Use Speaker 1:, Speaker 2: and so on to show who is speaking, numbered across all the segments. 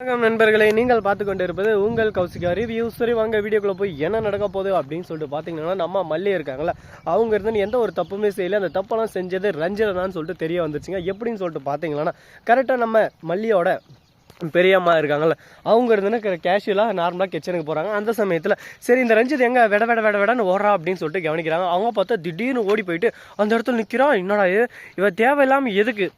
Speaker 1: வணக்கம் நண்பர்களே நீங்கள் பார்த்து கொண்டு இருப்பது உங்கள் கௌசிகா ரிவ்யூ சரி வாங்க வீடியோக்குள்ளே போய் என்ன நடக்க போகுது அப்படின்னு சொல்லிட்டு பார்த்தீங்கன்னா நம்ம மல்லி இருக்காங்களா அவங்க இருந்து எந்த ஒரு தப்புமே செய்யல. அந்த தப்பெல்லாம் செஞ்சது ரஞ்சனான்னு சொல்லிட்டு தெரிய வந்துச்சுங்க எப்படின்னு சொல்லிட்டு பார்த்தீங்கன்னா கரெக்டாக நம்ம மல்லியோட பெரியம்மா இருக்காங்கல்ல அவங்க இருந்துன்னு கேஷுவலாக நார்மலாக கிச்சனுக்கு போகிறாங்க அந்த சமயத்தில் சரி இந்த ரஞ்சித் எங்கே விட விட விட விடன்னு ஓடுறா அப்படின்னு சொல்லிட்டு கவனிக்கிறாங்க. அவங்க பார்த்தா திடீர்னு ஓடி போயிட்டு அந்த இடத்துல நிற்கிறான் என்னடா இது? இவ தேவையில்லாமல் எதுக்கு?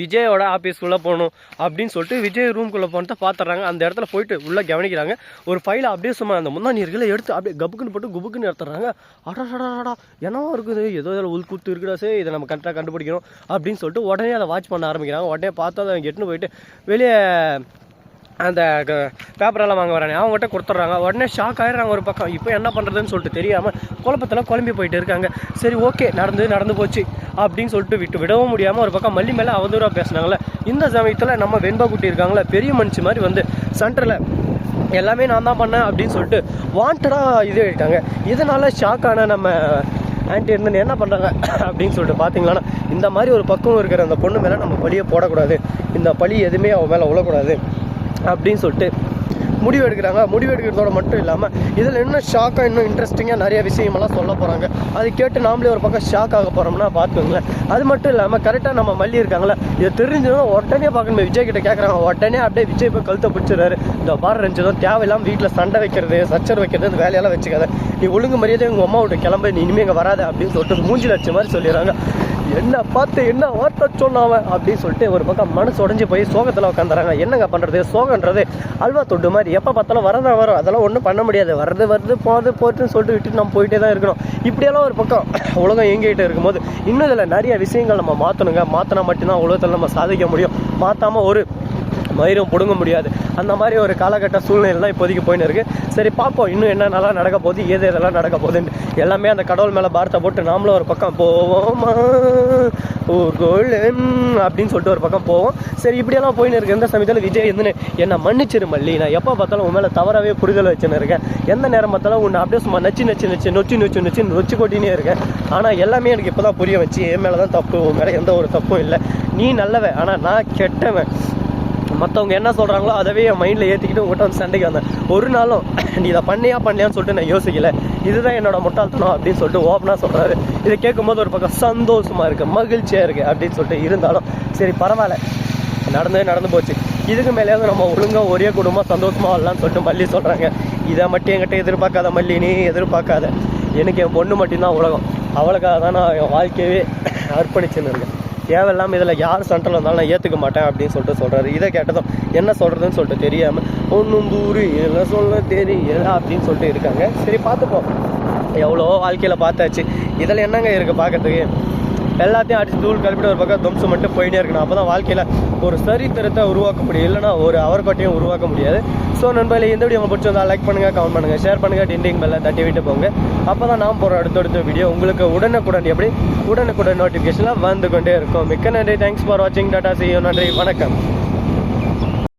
Speaker 1: விஜயோட ஆஃபீஸ்க்குள்ளே போகணும் அப்படின்னு சொல்லிட்டு விஜய் ரூம்குள்ளே போனதை பார்த்துறாங்க அந்த இடத்துல போயிட்டு உள்ளே கவனிக்கிறாங்க. ஒரு ஃபைலை அப்படியே சும்மா அந்த முன்னாடி நீர்களை எடுத்து அப்படியே கபுக்குன்னு போட்டு குபுக்குன்னு எடுத்துறாங்க அடடா என்னவோ இருக்குது? ஏதோ இதில் உள்குத்து இருக்குடா சரி இதை நம்ம கரெக்டாக கண்டுபிடிக்கணும் அப்படின்னு சொல்லிட்டு உடனே அதை வாட்ச் பண்ண ஆரம்பிக்கிறாங்க. உடனே பார்த்தா அதை எட்டுன்னு போயிட்டு வெளியே அந்த பேப்பரெல்லாம் வாங்க வரானே அவங்ககிட்ட கொடுத்துட்றாங்க. உடனே ஷாக் ஆயிடுறாங்க ஒரு பக்கம். இப்போ என்ன பண்ணுறதுன்னு சொல்லிட்டு தெரியாமல் குழப்பத்தில் குழம்பி போயிட்டு இருக்காங்க. சரி ஓகே நடந்து நடந்து போச்சு. அப்படின்னு சொல்லிட்டு விட்டு விடவும் முடியாமல் ஒரு பக்கம் மல்லி மேலே அவதூறாக பேசினாங்களே இந்த சமயத்தில் நம்ம வெண்பா குட்டி இருக்காங்களே பெரிய மனுஷி மாதிரி வந்து சென்டரில் எல்லாமே நான் தான் பண்ணேன் அப்படின்னு சொல்லிட்டு வாண்டடாக இது ஆகிட்டாங்க இதனால் ஷாக்கான நம்ம ஆன்ட்டி இருந்து என்ன பண்ணுறாங்க அப்படின்னு சொல்லிட்டு பார்த்தீங்களன்னா இந்த மாதிரி ஒரு பக்கம் இருக்கிற அந்த பொண்ணு மேலே நம்ம பழியை போடக்கூடாது. இந்த பழி எதுவுமே அவன் மேலே விழக்கூடாது அப்படின்னு சொல்லிட்டு முடிவு எடுக்கிறாங்க முடிவு எடுக்கிறதோட மட்டும் இல்லாமல் இதில் இன்னும் ஷாக்காக இன்னும் இன்ட்ரெஸ்டிங்காக நிறைய விஷயமெல்லாம் சொல்ல போகிறாங்க அது கேட்டு நாமளே ஒரு பக்கம் ஷாக் ஆக போகிறோம்னா பார்த்துக்கோங்களேன். அது மட்டும் இல்லாமல் கரெக்டாக நம்ம மல்லி இருக்காங்களே இதை தெரிஞ்சதும் உடனே பார்க்கணும். விஜய் கிட்ட கேட்குறாங்க உடனே அப்படியே விஜய் போய் கழுத்தை பிடிச்சிடுறாரு. இந்த பாரு ரஞ்சதும் தேவையில்லாமல் வீட்டில் சண்டை வைக்கிறது சச்சர் வைக்கிறது இந்த வேலையெல்லாம் வச்சுக்காத. நீ ஒழுங்கு மரியாதை உங்கள் அம்மா விட்டு கிளம்பு நீ இனிமேல் இங்கே வராத அப்படின்னு சொல்லிட்டு மூஞ்சி லட்சம் மாதிரி சொல்லிடுறாங்க. என்ன பார்த்து என்ன வார்த்தை சொன்னாவ அப்படின்னு சொல்லிட்டு ஒரு பக்கம் மனசு உடஞ்சி போய் சோகத்தில் உட்காந்துறாங்க என்னங்க பண்ணுறது சோகன்றது அல்வா தொட்டு மாதிரி. எப்போ பார்த்தாலும் வரதான் வரும். அதெல்லாம் ஒன்றும் பண்ண முடியாது. வர்றது வருது போகுது போட்டுன்னு சொல்லிட்டு விட்டுட்டு நம்ம போயிட்டே தான் இருக்கணும். இப்படியெல்லாம் ஒரு பக்கம் உலகம் இயங்கிட்டு இருக்கும்போது இன்னும் இதில் நிறைய விஷயங்கள் நம்ம மாற்றணுங்க மாற்றினா மட்டும்தான் உலகத்தில் நம்ம சாதிக்க முடியும். மாற்றாமல் ஒரு மயிரும் பிடுங்க முடியாது. அந்த மாதிரி ஒரு காலகட்ட சூழ்நிலை தான் இப்போதைக்கு போயின்னு இருக்கு. சரி பார்ப்போம். இன்னும் என்னென்னலாம் நடக்க போகுது ஏது எதெல்லாம் நடக்க போகுதுன்னு. எல்லாமே அந்த கடவுள் மேலே பாரத்தை போட்டு நாமளும் ஒரு பக்கம் போவோமா? ஊர்கோள் அப்படின்னு சொல்லிட்டு ஒரு பக்கம் போவோம். சரி இப்படியெல்லாம் போயின்னு இருக்கு. எந்த சமயத்தில் விஜய் வந்து என்னை மன்னிச்சிரு மல்லி. நான் எப்போ பார்த்தாலும் உன் மேலே தவறாகவே புரிதல் வச்சுன்னு இருக்கேன். எந்த நேரம் பார்த்தாலும் உன்னை அப்படியே சும்மா நச்சு நச்சு நச்சு நொச்சு நொச்சு நொச்சு நொச்சு கொட்டினே இருக்கேன். ஆனால் எல்லாமே எனக்கு இப்போ தான் புரிய வச்சு என் மேலே தான் தப்பு உன் மேலே எந்த ஒரு தப்பும் இல்லை. நீ நல்லவன் ஆனால் நான் கெட்டவன். மற்றவங்க என்ன சொல்கிறாங்களோ அதவே என் மைண்டில் ஏற்றிக்கிட்டு உங்கள்கிட்ட வந்து சண்டைக்கு வந்தேன். ஒரு நாளும் நீ இதை பண்ணியா பண்ணலையான்னு சொல்லிட்டு நான் யோசிக்கல. இதுதான் என்னோட முட்டாள்தனம் அப்படின்னு சொல்லிட்டு ஓப்பனாக சொல்கிறாரு இதை கேட்கும்போது ஒரு பக்கம் சந்தோஷமாக இருக்குது மகிழ்ச்சியாக இருக்குது அப்படின்னு சொல்லிட்டு இருந்தாலும் சரி பரவாயில்ல. நடந்தே நடந்து போச்சு. இதுக்கு மேலேயாவது நம்ம ஒழுங்காக ஒரே குடும்பம் சந்தோஷமாக வரலாம்னு சொல்லிட்டு மல்லி சொல்கிறாங்க இதை மட்டும் என்கிட்ட எதிர்பார்க்காத மல்லி நீ எதிர்பார்க்காத. எனக்கு என் பொண்ணு மட்டும்தான் உலகம். அவளுக்காக தான் நான் என் வாழ்க்கையவே அர்ப்பணிச்சுன்னு இருக்கேன். தேவையில்லாமல் இதில் யார் சென்டரில் வந்தாலும் நான் ஏற்றுக்க மாட்டேன் அப்படின்னு சொல்லிட்டு சொல்கிறாரு இதை கேட்டதும் என்ன சொல்கிறதுன்னு சொல்லிட்டு தெரியாமல் ஒன்றும் தூரி எல்லாம் சொல்ல தெரியல அப்படின்னு சொல்லிட்டு இருக்காங்க. சரி பார்த்துப்போம். எவ்வளோ வாழ்க்கையில் பார்த்தாச்சு. இதில் என்னங்க இருக்குது பார்க்கறதுக்கு? எல்லாத்தையும் அடிச்சு தூள் கழிப்பிட்டு ஒரு பக்கம் தும்சம் மட்டும் போயிட்டே இருக்கணும். அப்போ தான் வாழ்க்கையில் ஒரு சரித்திரத்தை உருவாக்க முடியும் இல்லைனா ஒரு அவர்கட்டையும் உருவாக்க முடியாது. ஸோ நண்பர்களே இந்த வீடியோ பிடிச்சி வந்தால் லைக் பண்ணுங்கள் கமெண்ட் பண்ணுங்கள் ஷேர் பண்ணுங்கள் டிண்டிங் பெல்லை தட்டி விட்டு போங்க. அப்போ தான் நான் போகிற அடுத்தடுத்த வீடியோ உங்களுக்கு உடனுக்குடன் எப்படி? உடனுக்குடன் நோட்டிஃபிகேஷனில் வந்து கொண்டே இருக்கும். மிக்க நன்றி. தேங்க்ஸ் ஃபார் வாட்சிங் டாட்டா சி நன்றி. வணக்கம்.